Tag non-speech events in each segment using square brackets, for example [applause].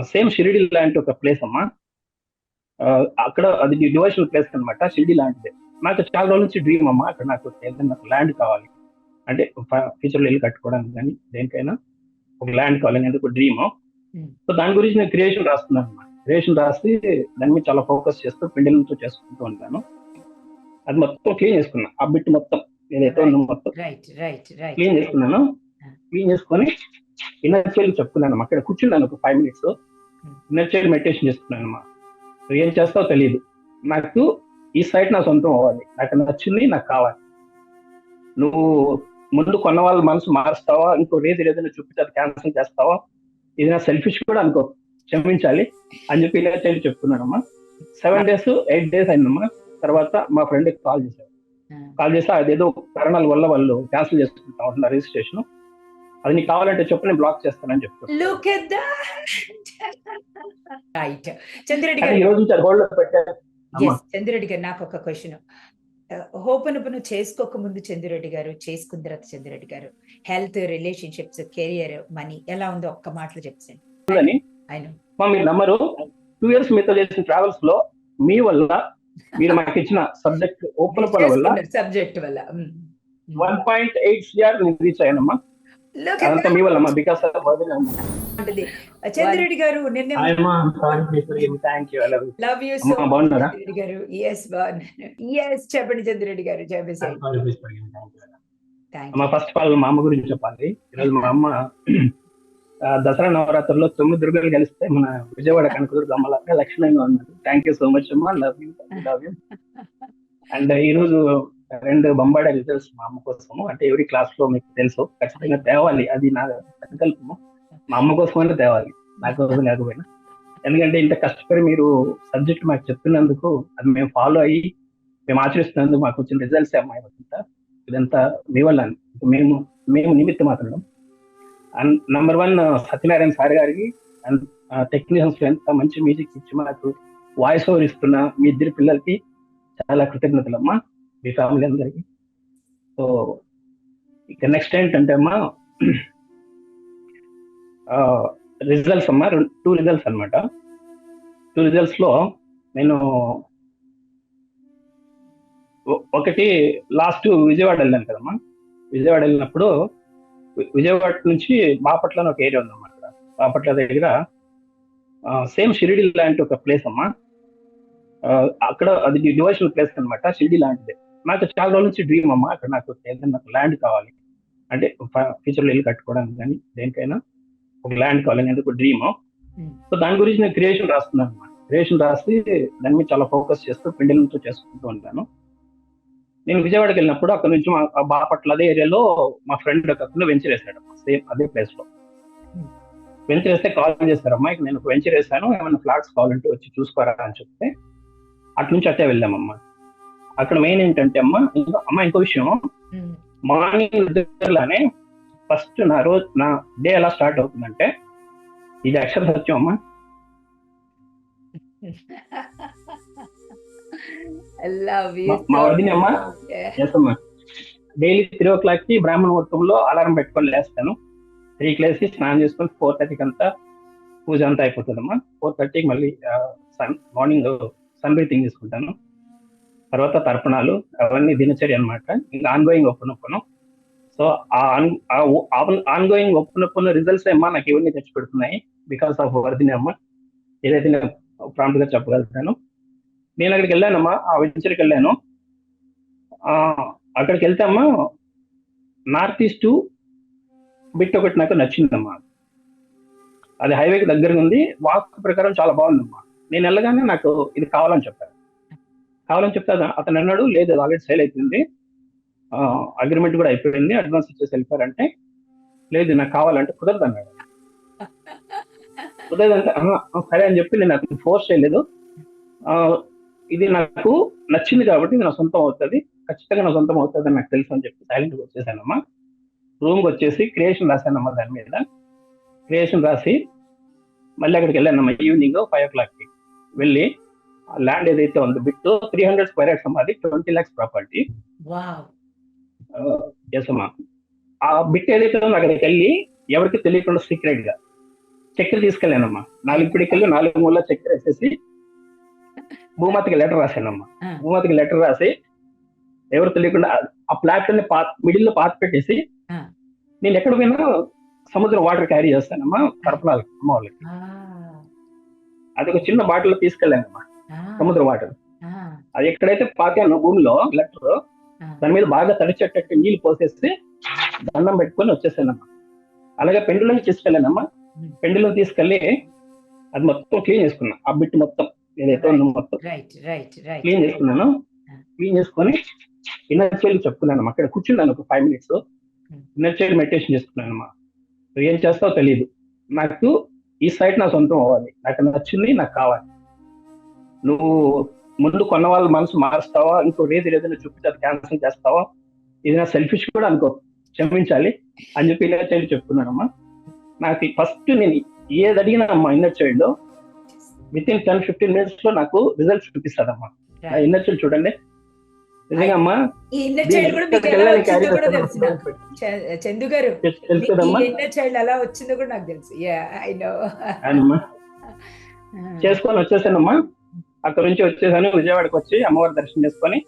Same Shirdi లాంటి ఒక place అమ్మా. అక్కడ అది డివోషనల్ ప్లేస్ అన్నమాట షిరిడి లాంటిదే. నాకు చాలా రోజుల నుంచి డ్రీమ్ అమ్మా అక్కడ నాకు ఏదైనా నాకు ల్యాండ్ కావాలి. అంటే ఫ్యూచర్లో ఇల్లు కట్టుకోవడానికి కానీ దేనికైనా ఒక ల్యాండ్ కావాలి అనేది ఒక డ్రీమ్. Hmm. సో దాని గురించి నేను క్రియేషన్ రాస్తున్నాను అన్నమాట క్రియేషన్ రాసి దాని మీద చాలా ఫోకస్ చేస్తూ పిండిలతో చేసుకుంటూ ఉంటాను. అది మొత్తం క్లీన్ చేసుకున్నా. ఆ బిట్ మొత్తం ఏదైతే ఉందో మొత్తం క్లీన్ చేసుకున్నాను. క్లీన్ చేసుకొని ఇన్నర్ చైల్డ్ చెప్పుకున్నాను అక్కడ కూర్చున్నాను ఒక five minutes inner child meditation చేసుకున్నాను అమ్మా నువ్వు ఏం చేస్తావో తెలియదు నాకు ఈ సైట్ నా సొంతం అవ్వాలి. నాకు నచ్చింది నాకు కావాలి. నువ్వు ముందు కొన్న వాళ్ళ మనసు మారుస్తావా? ఇంకో రేది ఏదైనా చూపించి అది క్యాన్సిల్ చేస్తావా? ఇది నా సెల్ఫిష్ కూడా అనుకో. క్షమించాలి. అని చెప్పి ఇలా చైల్డ్ చెప్తున్నానమ్మా. సెవెన్ డేస్ ఎయిట్ డేస్ అయిందమ్మా. తర్వాత మా ఫ్రెండ్ కాల్ చేశారు కాల్ చేస్తే అదేదో కారణాల వల్ల వాళ్ళు క్యాన్సిల్ చేసుకుంటా ఉంటున్నారు రిజిస్ట్రేషన్ అది నీకు కావాలంటే చెప్పు నేను బ్లాక్ చేస్తానని చెప్తాను లుక్ ఎట్ రైట్ చంద్రెడ్డి గారు. ఈ రోజు నుంచి అది హోల్డ్లో పెట్టారు అమ్మా. ఎస్ చంద్రెడ్డి గారు నాకు ఒక క్వశ్చన్ హోపనపును చేసుకోక ముందు చంద్రెడ్డి గారు చేసుకున్న తర్వాత చంద్రెడ్డి గారు హెల్త్ రిలేషన్షిప్స్ కెరియర్ మనీ ఎలా ఉందో ఒక్క మాటలో మా మీరు నమ్మరు. టూ ఇయర్స్ మీతో చేసిన ట్రావెల్స్లో మీ వల్ల మీరు మాకు ఇచ్చిన సబ్జెక్ట్ ఓపెన్ పని వల్ల సబ్జెక్ట్ వల్ల. వన్ పాయింట్ ఎయిట్ సిఆర్ నేను రీచ్ అయ్యానమ్మా. అదంతా మీ వల్ల బికాస్. చంద్రెడ్డి గారు you love you so? Chandreddy గారు. ఎస్ ఎస్ చెప్పండి చంద్రెడ్డి గారు అమ్మ ఫస్ట్ ఆఫ్ ఆల్ మా అమ్మ గురించి చెప్పాలి. ఈరోజు మా అమ్మ దసరా నవరాత్రుల్లో తొమ్మిది దుర్గలు కలిస్తే మన విజయవాడ కనకదుర్గ అమ్మలాగా లక్షణంగా ఉన్నారు థ్యాంక్ యూ సో మచ్ అమ్మా. Love you love you and ఈ రోజు రెండు బొంబాడే రిజల్ట్స్ మా అమ్మ కోసము. అంటే ఎవరి క్లాస్లో మీకు తెలుసు. ఖచ్చితంగా తేవాలి. అది నా సంకల్పము. మా అమ్మ కోసమైనా తేవాలి. నా కోసం లేకపోయినా ఎందుకంటే ఇంత కష్టపడి మీరు సబ్జెక్ట్ మాకు చెప్తున్నందుకు అది మేము ఫాలో అయ్యి మేము ఆచరిస్తున్నందుకు మాకు వచ్చిన రిజల్ట్స్ అమ్మాయి ఇదంతా ఇదంతా మీ వల్ల మేము మేము నిమిత్తం మాత్రం and number one Satyanarayana sir గారికి అండ్ టెక్నీషియన్స్ ఎంత మంచి మ్యూజిక్ ఇచ్చి మాకు వాయిస్ ఓవర్ ఇస్తున్న మీ ఇద్దరు పిల్లలకి చాలా కృతజ్ఞతలు అమ్మా. మీ ఫ్యామిలీ అందరికి. సో ఇక నెక్స్ట్ ఏంటంటే అమ్మా రిజల్ట్స్ అమ్మా టూ రిజల్ట్స్ అన్నమాట. టూ రిజల్ట్స్లో నేను ఒకటి లాస్ట్ విజయవాడ వెళ్ళాను కదమ్మా. విజయవాడ వెళ్ళినప్పుడు విజయవాడ నుంచి బాపట్ల అని ఒక ఏరియా ఉందన్నమాట అక్కడ. బాపట్ల దగ్గర సేమ్ షిరిడి లాంటి ఒక ప్లేస్ అమ్మా. అక్కడ అది డివోషనల్ ప్లేస్ అన్నమాట షిరిడి లాంటిదే. నాకు చాలా రోజుల నుంచి డ్రీమ్ అమ్మా. అక్కడ నాకు ఏదైనా నాకు ల్యాండ్ కావాలి. అంటే ఫ్యూచర్లో ఇల్లు కట్టుకోవడానికి కానీ దేనికైనా ఒక ల్యాండ్ కావాలి అనేది ఒక డ్రీమ్ సో దాని గురించి నేను క్రియేషన్ రాస్తున్నాను అన్నమాట క్రియేషన్ రాసి దాని మీద చాలా ఫోకస్ చేస్తూ పిండిలతో చేసుకుంటూ ఉంటాను. నేను విజయవాడకి వెళ్ళినప్పుడు అక్కడ నుంచి మా బాపట్ల అదే ఏరియాలో మా ఫ్రెండ్ ఒక అతను వెంచర్ వేసాడు సేమ్ అదే ప్లేస్లో. వెంచర్ వేస్తే కాల్ చేశారు అమ్మా ఇక నేను ఒక వెంచర్ వేసాను ఏమైనా ఫ్లాట్స్ కావాలంటే వచ్చి చూసుకోరా అని చెప్తే అటు నుంచి అట్టే వెళ్ళామమ్మా. అక్కడ మెయిన్ ఏంటంటే అమ్మా ఇంకో అమ్మ ఇంకో విషయం మార్నింగ్ నిద్రలానే ఫస్ట్ నా రోజు నా డే ఎలా స్టార్ట్ అవుతుందంటే ఇది అక్షర సత్యం అమ్మా. మా- వదిన అమ్మ? ఎస్ అమ్మా. డైలీ త్రీ ఓ క్లాక్కి బ్రాహ్మణ ముహూర్తంలో అలారం పెట్టుకొని లేస్తాను. త్రీకి లేసి స్నానం చేసుకొని ఫోర్ థర్టీకి అంతా పూజ అంతా అయిపోతుందమ్మా. ఫోర్ థర్టీకి మళ్ళీ సన్ మార్నింగ్ సన్ బ్రీతింగ్ తీసుకుంటాను. తర్వాత తర్పణాలు అవన్నీ దినచర్య అనమాట ఇంకా ఆన్గోయింగ్ ఒప్పనొప్పను. సో ఆ ఆన్ గోయింగ్ రిజల్ట్స్ ఏమో నాకు ఇవన్నీ తెచ్చి పెడుతున్నాయి బికాస్ ఆఫ్ వర్దిని అమ్మ. ఏదైతే నేను ప్రాంప్ట్గా చెప్పగలుగుతాను. నేను అక్కడికి వెళ్ళానమ్మా ఆ వెంచర్కి వెళ్ళాను. అక్కడికి వెళ్తే అమ్మా నార్త్ ఈస్ట్ బిట్ ఒకటి నాకు నచ్చిందమ్మా. అది హైవేకి దగ్గరగా ఉంది. వాక్ ప్రకారం చాలా బాగుందమ్మా. నేను వెళ్ళగానే నాకు ఇది కావాలని చెప్పాను కావాలని చెప్తే అతను- అన్నాడు లేదు ఆల్రెడీ సేల్ అయిపోయింది. అగ్రిమెంట్ కూడా అయిపోయింది. అడ్వాన్స్ ఇచ్చేసి వెళ్ళిపోయారంటే లేదు నాకు కావాలంటే కుదరదు అన్నాడు. కుదరదంటే సరే అని చెప్పి నేను అతను ఫోర్స్ చేయలేదు. ఇది నాకు నచ్చింది కాబట్టి ఇది నా సొంతం అవుతుంది. ఖచ్చితంగా నా సొంతం అవుతుంది అని నాకు తెలుసు అని చెప్పి సైలెంట్గా వచ్చేసానమ్మా. రూమ్కి వచ్చేసి క్రియేషన్ రాశానమ్మా దాని మీద. క్రియేషన్ రాసి మళ్ళీ అక్కడికి వెళ్ళానమ్మా ఈవినింగ్ ఫైవ్ ఓ క్లాక్కి వెళ్ళి ల్యాండ్ ఏదైతే ఉందో బిట్ త్రీ హండ్రెడ్ స్క్వేర్ యార్డ్స్ అమ్మా అది ట్వంటీ ల్యాక్స్ ప్రాపర్టీ ఎస్ అమ్మా ఆ బిట్ ఏదైతే ఉందో అక్కడికి వెళ్ళి ఎవరికి తెలియకుండా సీక్రెట్గా. చక్కెర తీసుకెళ్ళానమ్మా. నాలుగు పిడికలు నాలుగు మూల చక్కెర వేసేసి భూమాతకి లెటర్ రాశానమ్మా. భూమాతకి లెటర్ రాసి ఎవరు తెలియకుండా ఆ ప్లాట్లో మిడిల్లో పాత పెట్టేసి. నేను ఎక్కడ పోయినా సముద్రం వాటర్ క్యారీ చేస్తానమ్మా తరపునాలకి అమ్మ వాళ్ళకి. అది ఒక చిన్న బాటిల్ తీసుకెళ్ళానమ్మా. సముద్ర వాటర్. అది ఎక్కడైతే పాకానో భూమిలో లెటర్. దాని మీద బాగా తడిచేటట్టు నీళ్ళు పోసేసి దండం పెట్టుకొని వచ్చేసానమ్మా. అలాగే పెండులను తీసుకెళ్ళానమ్మా. పెండులను తీసుకెళ్ళి అది మొత్తం క్లీన్ చేసుకున్నా. ఆ బిట్ మొత్తం ఏదైతే ఉందో మొత్తం. క్లీన్ చేసుకున్నాను. క్లీన్ చేసుకొని ఇన్నర్ చైల్డ్ చెప్పుకున్నాను అక్కడ కూర్చున్నాను ఒక five minutes inner child meditation చేసుకున్నానమ్మా. నువ్వు ఏం చేస్తావో తెలియదు నాకు ఈ సైట్ నా సొంతం అవ్వాలి. నాకు నచ్చింది నాకు కావాలి. నువ్వు ముందు కొన్న వాళ్ళ మనసు మారుస్తావా? ఇంకో రేది ఏదైనా చూపిస్తే అది క్యాన్సిల్ చేస్తావా? ఇది నా సెల్ఫిష్ కూడా అనుకో క్షమించాలి అని చెప్పి ఇన్నర్ చైల్డ్ చెప్పుకున్నానమ్మా నాకు ఫస్ట్ నేను ఏది అడిగినా అమ్మా inner child within ten fifteen మినిట్స్లో నాకు రిజల్ట్స్ చూపిస్తాదమ్మా నా ఇన్నర్ చైల్డ్ చూడండి. నిజంగా అమ్మా ఈ ఇన్నర్ చైల్డ్ కూడా మీకు ఎలా వచ్చిందో కూడా తెలుసు నాకు. చ- చందు గారు తెలుసు కదమ్మా ఇన్నర్ చైల్డ్ ఎలా వచ్చిందో కూడా నాకు తెలుసు. యా ఐ నో అవునమ్మా. [laughs] చేసుకొని వచ్చేసానమ్మా. అక్కడ నుంచి వచ్చేసాను విజయవాడకి వచ్చి అమ్మవారి దర్శనం చేసుకొని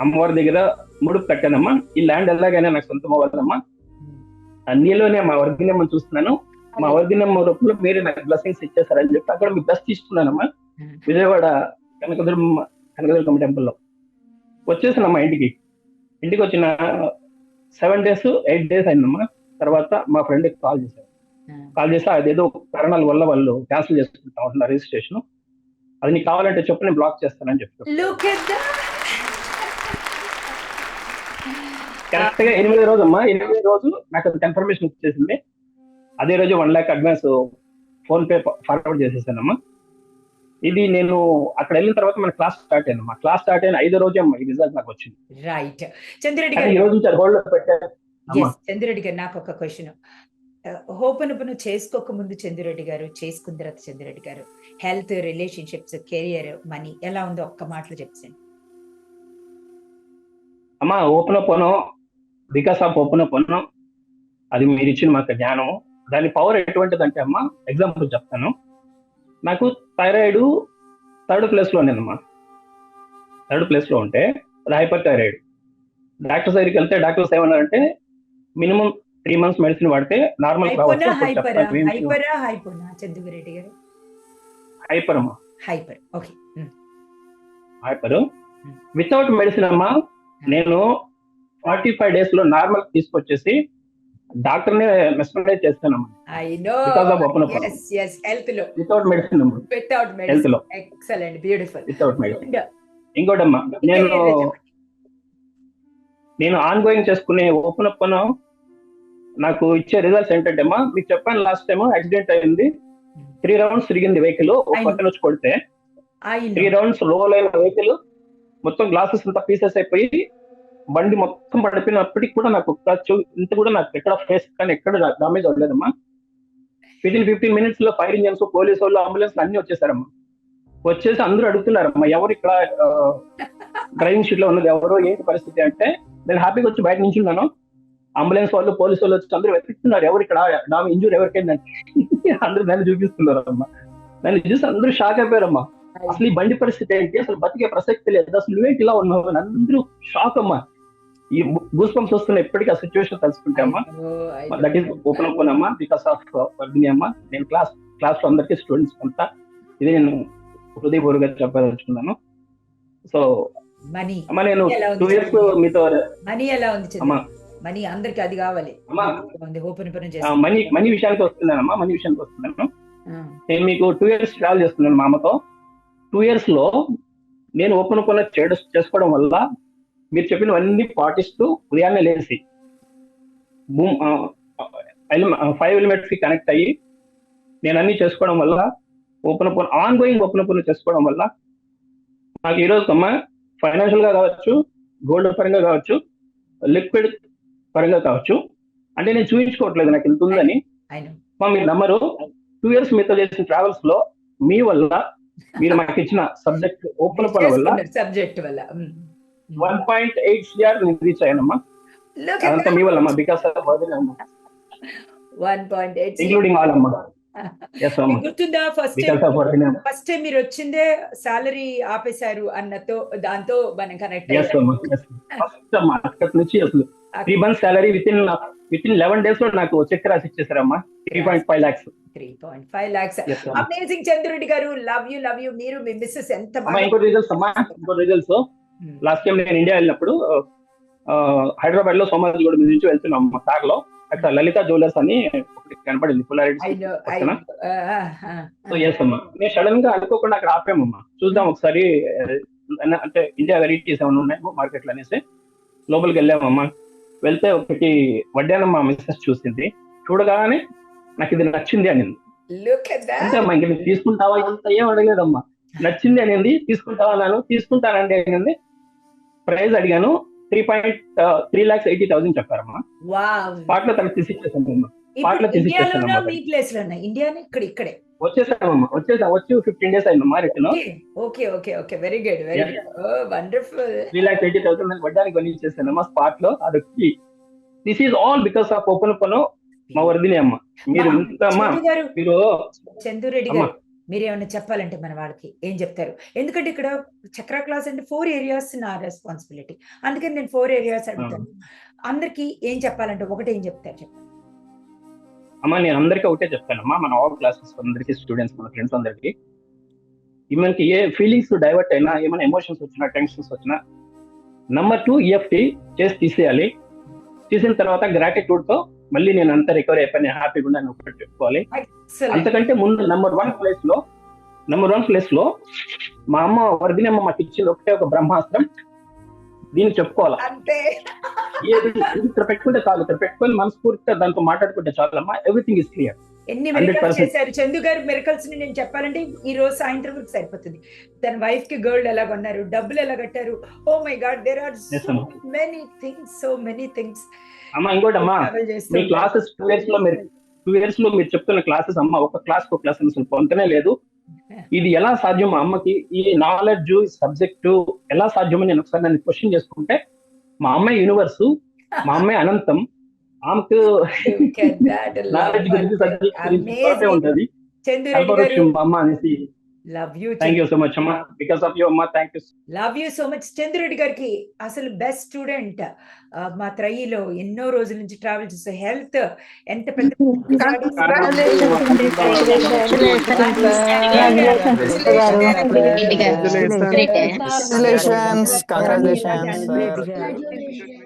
అమ్మవారి దగ్గర ముడుపు కట్టానమ్మా. ఈ ల్యాండ్ ఎలాగైనా నాకు సొంతం అవ్వాలమ్మా. అన్నిలోనే మా వర్గినమ్మ చూస్తున్నాను. మా వర్గినమ్మ రూపంలో మీరు నాకు బ్లెస్సింగ్స్ ఇచ్చేసారని చెప్పి అక్కడ మీ బెస్ట్ తీసుకున్నానమ్మా. విజయవాడ కనకదుర్గమ్మ కనకదుర్గమ్మ టెంపుల్లో వచ్చేసానమ్మా ఇంటికి. ఇంటికి వచ్చిన సెవెన్ డేస్ ఎయిట్ డేస్ అయిందమ్మా. తర్వాత మా ఫ్రెండ్కి కాల్ చేశారు కాల్ చేస్తే అదేదో కారణాల వల్ల వాళ్ళు క్యాన్సిల్ చేసుకుంటా ఉంటున్నారు రిజిస్ట్రేషన్. అది నీకు కావాలంటే చెప్పు నేను బ్లాక్ చేస్తానని ఎట్ కరెక్ట్గా ఎనిమిది రోజు అమ్మా ఎనిమిది రోజు నాకు కన్ఫర్మేషన్ వచ్చేసింది. అదే రోజు one lakh advance PhonePe forward చేసేసానమ్మా ఇది నేను అక్కడ వెళ్ళిన తర్వాత మన క్లాస్ స్టార్ట్ అయిందమ్మా క్లాస్ స్టార్ట్ అయిన ఐదో రోజు అమ్మా ఈ రిజల్ట్ నాకు వచ్చింది. రైట్ చంద్రెడ్డి గారు. ఈ రోజు నుంచి హోల్డ్ పెట్టాను. చంద్రెడ్డి గారు నాకు ఒక క్వశ్చన్ హోపనుపును చేసుకోక ముందు చంద్రెడ్డి గారు చేసుకున్న తర్వాత చంద్రెడ్డి గారు హెల్త్ రిలేషన్షిప్స్ కెరియర్ మనీ ఎలా ఉందో ఒక్క మాటలు చెప్తాను అమ్మా open up because of open up అది మీరు ఇచ్చిన మాకు జ్ఞానం. దాని పవర్ ఎటువంటిది అంటే అమ్మా ఎగ్జాంపుల్ చెప్తాను. నాకు థైరాయిడ్ థర్డ్ ప్లేస్లో ఉండేదమ్మా థర్డ్ ప్లేస్లో ఉంటే అది హైపర్ థైరాయిడ్ డాక్టర్ దగ్గరికి వెళ్తే డాక్టర్స్ ఏమన్నారంటే మినిమం త్రీ మంత్స్ మెడిసిన్ వాడితే నార్మల్ చందుగురెడ్డి గారు. హైపర్ అమ్మా. Hyper okay hyper without medicine అమ్మా నేను ఫార్టీ ఫైవ్ డేస్లో నార్మల్ తీసుకొచ్చేసి డాక్టర్ని మెస్మరైజ్ చేస్తానమ్మా I know of open up. Yes yes హెల్త్లో. Without medicine అమ్మా. వితౌట్ హెల్త్ మెడిసిన్లో. ఎక్సలెంట్ బ్యూటిఫుల్ వితౌట్ మెడిసిన్ ఇంకోటమ్మా నేను నేను ఆన్ గోయింగ్ చేసుకునే ఓపెన్ అప్ నాకు ఇచ్చే రిజల్ట్స్ ఏంటంటే అమ్మా మీకు చెప్పాను లాస్ట్ టైం యాక్సిడెంట్ అయింది. త్రీ రౌండ్స్ తిరిగింది వెహికల్ ఒక పక్కన వచ్చి కొడితే త్రీ రౌండ్స్ రోల్ అయిన వెహికల్ మొత్తం గ్లాసెస్ అంతా పీసెస్ అయిపోయి బండి మొత్తం పడిపోయినప్పటికి కూడా నాకు ఒక్క చూ- ఇంత కూడా నాకు ఎక్కడ ఫేస్ కానీ ఎక్కడ డామేజ్ అవ్వలేదమ్మా విత్ ఇన్ ఫిఫ్టీన్ మినిట్స్లో ఫైర్ ఇంజన్స్ పోలీస్ వాళ్ళు అంబులెన్స్ అన్ని వచ్చేసారమ్మా. వచ్చేసి అందరూ అడుగుతున్నారమ్మా ఎవరు ఇక్కడ డ్రైవింగ్ షీట్ [laughs] లో ఉన్నది ఎవరు ఏంటి పరిస్థితి అంటే నేను హ్యాపీగా వచ్చి బయట నుంచి ఉన్నాను అంబులెన్స్ వాళ్ళు పోలీసు వాళ్ళు వచ్చి అందరూ వెతుకుతున్నారు ఎవరు ఇక్కడ? నా ఇంజూర్ ఎవరికైందంటే అందరూ నన్ను చూపిస్తున్నారు అమ్మా నన్ను చూసి అందరూ షాక్ అయిపోయారమ్మా. అసలు ఈ బండి పరిస్థితి ఏంటి? అసలు బతికే ప్రసక్తి లేదు. అసలు నువ్వేంటి ఇలా ఉన్నావు అందరూ షాక్ అమ్మా. ఈ గూస్ పంప్స్ వస్తున్న ఎప్పటికీ ఆ సిచ్యువేషన్ తలుచుకుంటే అమ్మా. దట్ ఈస్ ఓపెన్ ఓపెన్ అమ్మా బికాస్ ఆఫ్ వర్ధిని అమ్మా. నేను క్లాస్ క్లాస్లో అందరికీ స్టూడెంట్స్ అంతా ఇది నేను హృదయపూర్వక చెప్పదలుచుకున్నాను. సో మనీ అమ్మా నేను టూ ఇయర్స్ మీతో మనీ ఎలా ఉంది అమ్మా మనీ అందరికి అది కావాలి. మనీ మనీ విషయానికి వస్తున్నానమ్మా మనీ విషయానికి వస్తున్నాను. నేను మీకు టూ ఇయర్స్ ట్రావెల్ చేస్తున్నాను మా అమ్మతో టూ ఇయర్స్లో నేను ఓపెన్ చేయడం చేసుకోవడం వల్ల మీరు చెప్పినవన్నీ పాటిస్తూ ఉదయాన్నే లేచి ఫైవ్ ఎలిమెంట్స్కి కనెక్ట్ అయ్యి నేను అన్ని చేసుకోవడం వల్ల open open ongoing open open చేసుకోవడం వల్ల నాకు ఈ రోజు అమ్మా ఫైనాన్షియల్గా కావచ్చు గోల్డ్ పరంగా కావచ్చు లిక్విడ్ పరంగా కావచ్చు అంటే నేను చూపించుకోవట్లేదు నాకు ఇంత ఉందని. మా మీరు నమ్మరు. టూ ఇయర్స్ మీతో చేసిన ట్రావెల్స్లో మీ వల్ల మీరు మాకు ఇచ్చిన సబ్జెక్ట్ ఓపెన్ అవ్వడం వల్ల సబ్జెక్ట్ వల్ల. వన్ పాయింట్ ఎయిట్ సిఆర్ నేను రీచ్ అయ్యానమ్మా. అదంతా మీ వల్ల అమ్మా. Because one point eight including all అమ్మా. [laughs] గుర్తుందా? ఫస్ట్ ఫస్ట్ టైం మీరు వచ్చిందే సాలరీ ఆపేశారు అన్నతో దాంతో మనం connect yes three months salary within within eleven డేస్లో నాకు చెక్ రాసి ఇచ్చేసారమ్మా three point five lakhs three point five lakhs amazing Chandrudi గారు లవ్ యూ లవ్ యూ మీరు మీ మిస్సెస్ ఎంత ఇంకో రిజల్ట్స్ అమ్మా ఇంకో రిజల్ట్స్ Hmm. లాస్ట్ టైం నేను ఇండియా వెళ్ళినప్పుడు హైదరాబాద్లో సోమాజిగూడ నుంచి వెళ్తున్నాం మా కార్లో. అక్కడ లలిత జ్యువెలర్స్ అని కనపడింది పుల్లారెడ్డి. సో ఎస్ అమ్మా. నేను సడన్గా అనుకోకుండా అక్కడ ఆపామమ్మా. చూద్దాం ఒకసారి ఆ, అంటే ఇండియా వెరైటీస్ ఏమైనా ఉన్నాయి మార్కెట్లో అనేసి లోపలికి వెళ్ళామమ్మా. వెళ్తే ఒకటి వడ్డానం మా మిస్సెస్ చూసింది. చూడగానే నాకు ఇది నచ్చింది అనింది. అంటే అమ్మా ఇంక నువ్వు తీసుకుంటావా? ఇంత ఏం అడగలేదమ్మా. నచ్చింది అనింది. తీసుకుంటావా అన్నాను. తీసుకుంటానండి అనింది. ప్రైస్ అడిగాను. Three point three lakhs eighty thousand చెప్పారమ్మా. పాటలో తనకు తీసి ఇచ్చేసాను పాటలో తీసి ఇండియాలోనా ఇచ్చేసాను మీ ప్లేస్ లోనా? ఇండియానే ఇక్కడ ఇక్కడే. వచ్చేసామమ్మా వచ్చేసా వచ్చి fifteen days okay okay okay very good very Yeah. Good oh wonderful three lakhs eighty thousand వడ్డానికి కొని ఇచ్చేసానమ్మా స్పాట్లో. అది వచ్చి this is all because of open పను మా వరదిని అమ్మ. మీరు ఇంత అమ్మా గారు మీరు చందురెడ్డి అమ్మా. గారు మీరు ఏమైనా చెప్పాలంటే మన వాళ్ళకి ఏం చెప్తారు? ఎందుకంటే ఇక్కడ చక్ర క్లాస్ అంటే ఫోర్ ఏరియాస్ నా రెస్పాన్సిబిలిటీ అందుకని నేను ఫోర్ ఏరియాస్ అడుగుతాను. అందరికి ఏం చెప్పాలంటే ఒకటి ఏం చెప్తారు చెప్పండి. అమ్మా నేను అందరికీ ఒకటే చెప్తానమ్మా. మన ఆల్ క్లాసెస్ అందరికీ స్టూడెంట్స్ మన ఫ్రెండ్స్ అందరికీ. మనకి ఏ ఫీలింగ్స్ డైవర్ట్ అయినా ఏమైనా ఎమోషన్స్ వచ్చినా టెన్షన్స్ వచ్చినా నంబర్ టూ ఈఎఫ్టీ చేసి తీసేయాలి. తీసిన తర్వాత గ్రాటిట్యూడ్తో మళ్ళీ నేను అంతా రికవరీ అయిపోయినా హ్యాపీగా ఉన్నాను ఒకటి చెప్పుకోవాలి. అంతకంటే ముందు నెంబర్ వన్ ప్లేస్లో నెంబర్ వన్ ప్లేస్లో మా అమ్మ వరదిని అమ్మ మాకు ఇచ్చింది ఒకటే ఒక బ్రహ్మాస్త్రం. దీన్ని చెప్పుకోవాలా? అంతే. ఏది ఇక్కడ పెట్టుకుంటే చాలు ఇక్కడ పెట్టుకొని మనస్ఫూర్తిగా దాంతో మాట్లాడుకుంటే చాలు అమ్మా ఎవ్రీథింగ్ ఇస్ క్లియర్ ఎన్ని 100% మెరికల్స్ చేశారు? చందు గారి మెరికల్స్ని నేను చెప్పాలంటే ఈ రోజు సాయంత్రం వరకు సరిపోతుంది. తన వైఫ్కి గోల్డ్ ఎలా కొన్నారు? డబ్బులు ఎలా కట్టారు? ఓ my god there are so అమ్మా. Many things so many things అమ్మా ఇంకోటమ్మా మీ క్లాసెస్ టూ ఇయర్స్లో మీరు టూ ఇయర్స్లో మీరు చెప్తున్న క్లాసెస్ అమ్మ ఒక క్లాస్ ఒక క్లాస్ అసలు పొందనే లేదు. ఇది ఎలా సాధ్యం? మా అమ్మకి ఈ నాలెడ్జ్ సబ్జెక్టు ఎలా సాధ్యమని నేను ఒకసారి నన్ను క్వశ్చన్ చేసుకుంటే మా అమ్మాయి యూనివర్స్ మా అమ్మాయి అనంతం ఆమెకు నాలెడ్జ్ [laughs] గురించి ఉంటది. మా అమ్మ అనేసి love you thank you so much అమ్మా బికాస్ ఆఫ్ యూ అమ్మా thank you love you so much Chandrudi గారికి అసలు బెస్ట్ స్టూడెంట్ మా త్రయిలో ఎన్నో రోజుల నుంచి ట్రావెల్ చేస్తే హెల్త్ ఎంత పెద్ద Congratulations, congratulations, sir.